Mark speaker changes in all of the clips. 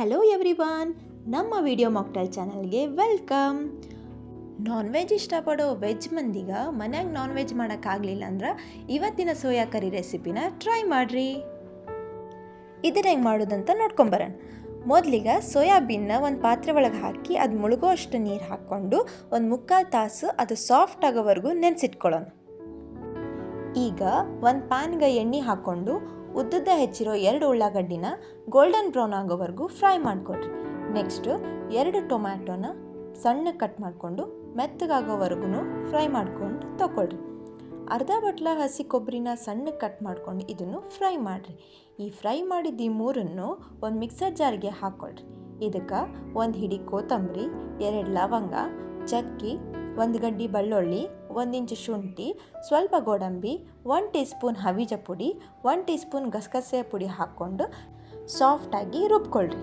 Speaker 1: Hello everyone ನಮ್ಮ video mocktail ಚಾನಲ್ಗೆ welcome non veg ಇಷ್ಟಪಡೋ ವೆಜ್ ಮಂದಿಗ ಮನ್ಯಾಗ ನಾನ್ ವೆಜ್ ಮಾಡೋಕ್ಕಾಗಲಿಲ್ಲ ಅಂದ್ರೆ ಇವತ್ತಿನ ಸೋಯಾ ಕರಿ ರೆಸಿಪಿನ ಟ್ರೈ ಮಾಡಿರಿ. ಇದನ್ನ ಹೆಂಗೆ ಮಾಡೋದಂತ ನೋಡ್ಕೊಂಬರೋಣ ಮೊದಲಿಗೆ ಸೋಯಾಬೀನ್ನ ಒಂದು ಪಾತ್ರೆ ಒಳಗೆ ಹಾಕಿ ಅದು ಮುಳುಗೋ ಅಷ್ಟು ನೀರು ಹಾಕ್ಕೊಂಡು ಒಂದು ಮುಕ್ಕಾಲು ತಾಸು ಅದು ಸಾಫ್ಟ್ ಆಗೋವರೆಗೂ ನೆನೆಸಿಟ್ಕೊಳ್ಳೋಣ ಈಗ ಒಂದು ಪ್ಯಾನ್ಗೆ ಎಣ್ಣೆ ಹಾಕ್ಕೊಂಡು ಉದ್ದುದ್ದ ಹೆಚ್ಚಿರೋ ಎರಡು ಉಳ್ಳಾಗಡ್ಡಿನ ಗೋಲ್ಡನ್ ಬ್ರೌನ್ ಆಗೋವರೆಗೂ ಫ್ರೈ ಮಾಡಿಕೊಡ್ರಿ ನೆಕ್ಸ್ಟು ಎರಡು ಟೊಮ್ಯಾಟೋನ ಸಣ್ಣ ಕಟ್ ಮಾಡಿಕೊಂಡು ಮೆತ್ತಗಾಗೋವರೆಗೂ ಫ್ರೈ ಮಾಡ್ಕೊಂಡು ತಗೊಳ್ರಿ ಅರ್ಧ ಬಟ್ಲ ಹಸಿ ಕೊಬ್ಬರಿನ ಸಣ್ಣ ಕಟ್ ಮಾಡ್ಕೊಂಡು ಇದನ್ನು ಫ್ರೈ ಮಾಡಿರಿ. ಈ ಫ್ರೈ ಮಾಡಿದ ಈ ಮೂರನ್ನು ಒಂದು ಮಿಕ್ಸರ್ ಜಾರಿಗೆ ಹಾಕ್ಕೊಳ್ರಿ ಇದಕ್ಕೆ ಒಂದು ಹಿಡಿ ಕೊತ್ತಂಬರಿ, ಎರಡು ಲವಂಗ, ಚಕ್ಕಿ, ಒಂದು ಗಡ್ಡಿ ಬೆಳ್ಳುಳ್ಳಿ ಒಂದು ಇಂಚು ಶುಂಠಿ, ಸ್ವಲ್ಪ ಗೋಡಂಬಿ ಒನ್ ಟೀ ಸ್ಪೂನ್ ಹವಿಜ ಪುಡಿ ಒನ್ ಟೀ ಸ್ಪೂನ್ ಗಸಗಸೆ ಪುಡಿ ಹಾಕ್ಕೊಂಡು ಸಾಫ್ಟಾಗಿ ರುಬ್ಕೊಳ್ಳ್ರಿ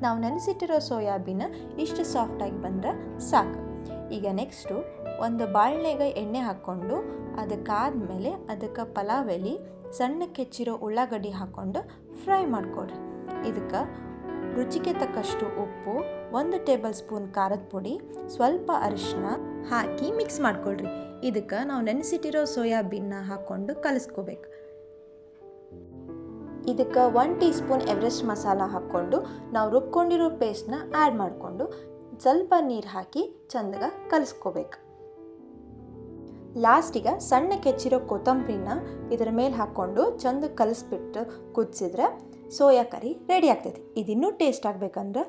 Speaker 1: ನಾವು ನೆನೆಸಿಟ್ಟಿರೋ ಸೋಯಾಬೀನ್ ಇಷ್ಟು ಸಾಫ್ಟಾಗಿ ಬಂದರೆ ಸಾಕು. ಈಗ ನೆಕ್ಸ್ಟು ಒಂದು ಬಾಳೆಗೆ ಎಣ್ಣೆ ಹಾಕ್ಕೊಂಡು ಅದಕ್ಕಾದ್ಮೇಲೆ ಅದಕ್ಕೆ ಪಲಾವ್ ಎಲೆ ಸಣ್ಣಕ್ಕೆ ಹೆಚ್ಚಿರೋ ಉಳ್ಳಾಗಡ್ಡಿ ಹಾಕ್ಕೊಂಡು ಫ್ರೈ ಮಾಡ್ಕೊಳ್ರಿ ಇದಕ್ಕೆ ರುಚಿಗೆ ತಕ್ಕಷ್ಟು ಉಪ್ಪು, ಒಂದು ಟೇಬಲ್ ಸ್ಪೂನ್ ಖಾರದ ಪುಡಿ, ಸ್ವಲ್ಪ ಅರಿಶಿನ ಹಾಕಿ ಮಿಕ್ಸ್ ಮಾಡ್ಕೊಳ್ರಿ. ಇದಕ್ಕೆ ನಾವು ನೆನೆಸಿಟ್ಟಿರೋ ಸೋಯಾಬೀನ್ನ ಹಾಕ್ಕೊಂಡು ಕಲಿಸ್ಕೋಬೇಕು. ಇದಕ್ಕೆ one teaspoon Everest masala ಹಾಕ್ಕೊಂಡು ನಾವು ರುಬ್ಕೊಂಡಿರೋ ಪೇಸ್ಟ್ನ ಆ್ಯಡ್ ಮಾಡಿಕೊಂಡು ಸ್ವಲ್ಪ ನೀರು ಹಾಕಿ ಚಂದಗ ಕಲಿಸ್ಕೋಬೇಕು. ಲಾಸ್ಟಿಗೆ ಸಣ್ಣ ಕೆಚ್ಚಿರೋ ಕೊತ್ತಂಬರಿನ ಇದರ ಮೇಲೆ ಹಾಕ್ಕೊಂಡು ಚಂದ ಕಲಿಸ್ಬಿಟ್ಟು ಕುದಿಸಿದ್ರೆ ಸೋಯಾ ಕರಿ ರೆಡಿ ಆಗ್ತೈತಿ. ಇದಿನ್ನೂ ಟೇಸ್ಟ್ ಆಗಬೇಕಂದ್ರೆ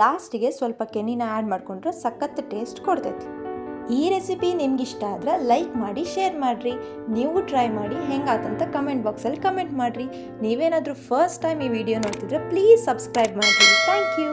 Speaker 1: ಲಾಸ್ಟಿಗೆ ಸ್ವಲ್ಪ ಕೆನಿನ ಆ್ಯಡ್ ಮಾಡ್ಕೊಂಡ್ರೆ ಸಖತ್ ಟೇಸ್ಟ್ ಕೊಡ್ತೈತಿ. ಈ ರೆಸಿಪಿ ನಿಮ್ಗೆ ಇಷ್ಟ ಆದ್ರೆ ಲೈಕ್ ಮಾಡಿ ಶೇರ್ ಮಾಡಿರಿ. ನೀವು ಟ್ರೈ ಮಾಡಿ ಹೆಂಗಾತಂತ ಕಮೆಂಟ್ ಬಾಕ್ಸಲ್ಲಿ ಕಮೆಂಟ್ ಮಾಡಿರಿ. ನೀವೇನಾದರೂ ಫಸ್ಟ್ ಟೈಮ್ ಈ ವಿಡಿಯೋ ನೋಡ್ತಿದ್ರೆ ಪ್ಲೀಸ್ ಸಬ್ಸ್ಕ್ರೈಬ್ ಮಾಡಿರಿ. Thank you